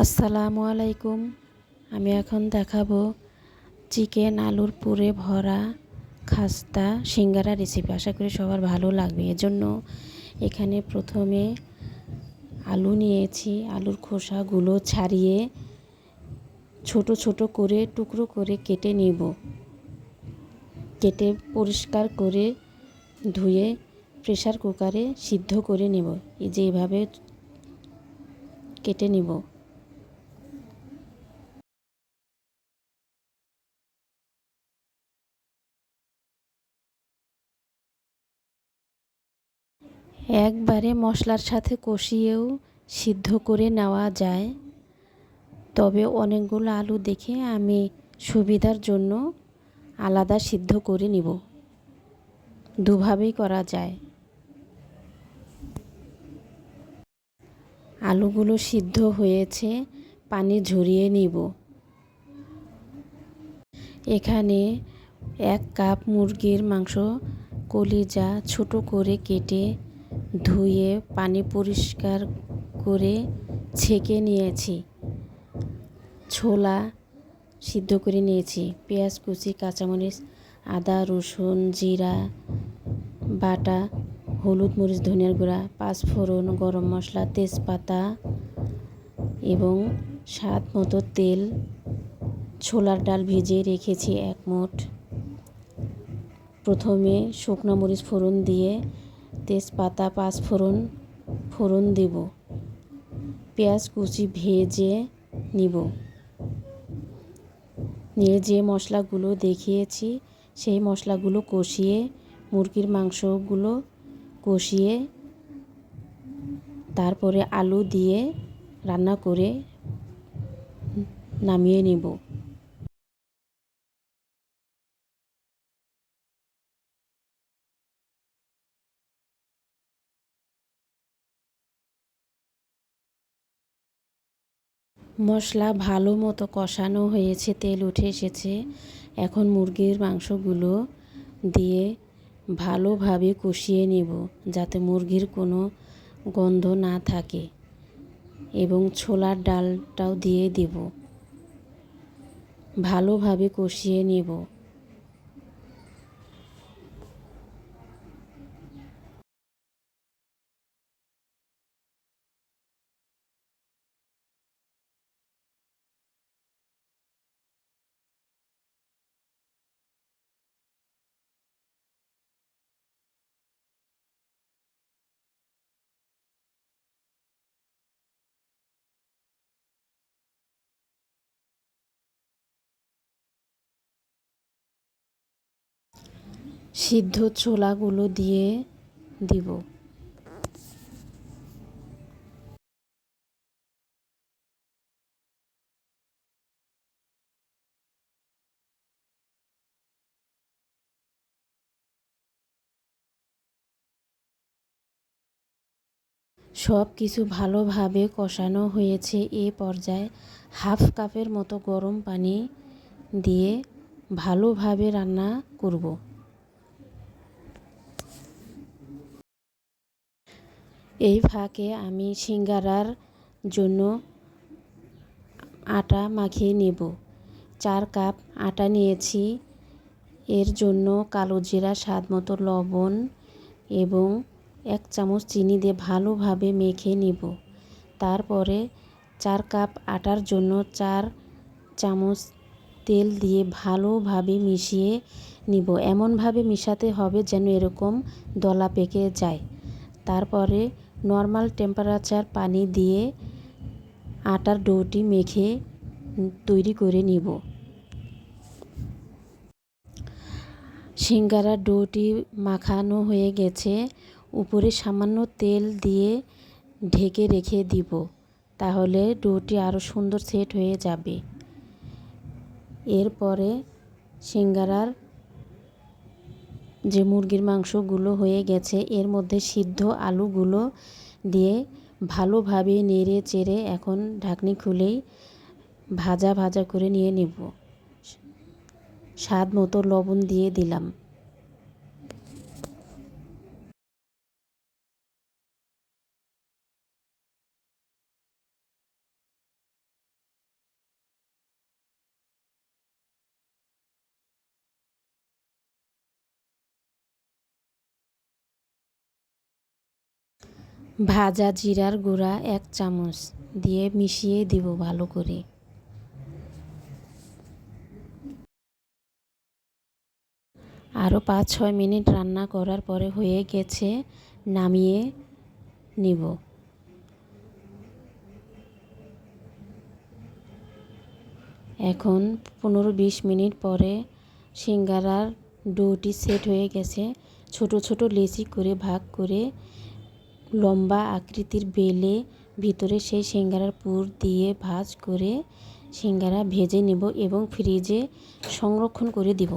আসসালামু আলাইকুম। আমি এখন দেখাবো চিকেন আলুর পুরে ভরা খাস্তা সিঙ্গারা রেসিপি আশা করি সবার ভালো লাগবে। এজন্য এখানে প্রথমে আলু নিয়েছি। আলুর খোসাগুলো ছাড়িয়ে ছোট ছোট করে টুকরো করে কেটে নিব। কেটে পরিষ্কার করে ধুয়ে প্রেশার কুকারে সিদ্ধ করে নেব। এই যে এভাবে কেটে নিব। একবারে মশলার সাথে কষিয়েও সিদ্ধ করে নেওয়া যায়। তবে অনেকগুলো আলু দেখে আমি সুবিধার জন্য আলাদা সিদ্ধ করে নিব। দুভাবেই করা যায়। আলুগুলো সিদ্ধ হয়েছে, পানি ঝরিয়ে নিব। এখানে এক কাপ মুরগির মাংস কলিজা ছোট করে কেটে ধুয়ে পানি পরিষ্কার করে ছেঁকে নিয়েছি। ছোলা সিদ্ধ করে নিয়েছি। পেঁয়াজ, কুচি, কাঁচামরিচ, আদা, রসুন, জিরা, বাটা, হলুদ মরিচ, ধনিয়ার গুঁড়া পাঁচফোড়ন গরম মশলা, তেজপাতা এবং স্বাদ মতো তেল। ছোলার ডাল ভিজিয়ে রেখেছি এক মুঠ প্রথমে শুকনো মরিচ ফোড়ন দিয়ে তেজপাতা, পাঁচ ফোড়ন ফোড়ন দেব। পেঁয়াজ কুচি ভেজে নিব। নিয়ে যে মশলাগুলো দেখিয়েছি, সেই মশলাগুলো কষিয়ে, মুরগির মাংসগুলো কষিয়ে, তারপরে আলু দিয়ে রান্না করে নামিয়ে নেব। মশলা ভালো মতো কষানো হয়েছে, তেল উঠে এসেছে। এখন মুরগির মাংসগুলো দিয়ে ভালোভাবে কষিয়ে নেব যাতে মুরগির কোনো গন্ধ না থাকে এবং ছোলার ডালটাও দিয়ে দেব। ভালোভাবে কষিয়ে নেব। সিদ্ধ ছোলাগুলো দিয়ে দিব। সব কিছু ভালোভাবে কষানো হয়েছে এ পর্যায়ে হাফ কাপের মতো গরম পানি দিয়ে ভালোভাবে রান্না করব। এই ফাঁকে আমি সিঙ্গারার জন্য আটা মাখিয়ে নেব। চার কাপ আটা নিয়েছি। এর জন্য কালো জিরা, স্বাদ মতো লবণ এবং এক চামচ চিনি দিয়ে ভালোভাবে মেখে নিব। তারপরে চার কাপ আটার জন্য চার চামচ তেল দিয়ে ভালোভাবে মিশিয়ে নিব। এমনভাবে মিশাতে হবে যেন এরকম দলা পেকে যায়। তারপরে নর্মাল টেম্পারেচার পানি দিয়ে আটার ডোটি মেখে তৈরি করে নিব। সিঙ্গারার ডোটি মাখানো হয়ে গেছে। উপরে সামান্য তেল দিয়ে ঢেকে রেখে দিব, তাহলে ডোটি আরও সুন্দর সেট হয়ে যাবে। এরপরে সিঙ্গারার যে মুরগির মাংসগুলো হয়ে গেছে, এর মধ্যে সিদ্ধ আলুগুলো দিয়ে ভালোভাবে নেড়ে চেড়ে এখন ঢাকনি খুলেই ভাজা ভাজা করে নিয়ে নেব। স্বাদ মতো লবণ দিয়ে দিলাম। ভাজা জিরার গুঁড়া এক চামচ দিয়ে মিশিয়ে দিব ভালো করে। আরও পাঁচ ছয় মিনিট রান্না করার পরে হয়ে গেছে, নামিয়ে নিব। এখন পনেরো বিশ মিনিট পরে সিঙ্গারার ডোটি সেট হয়ে গেছে। ছোট ছোট লেচি করে ভাগ করে লম্বা আকৃতির বেলে ভিতরে সেই সিঙ্গারার পুর দিয়ে ভাজ করে সিঙ্গারা ভেজে নেব এবং ফ্রিজে সংরক্ষণ করে দিব।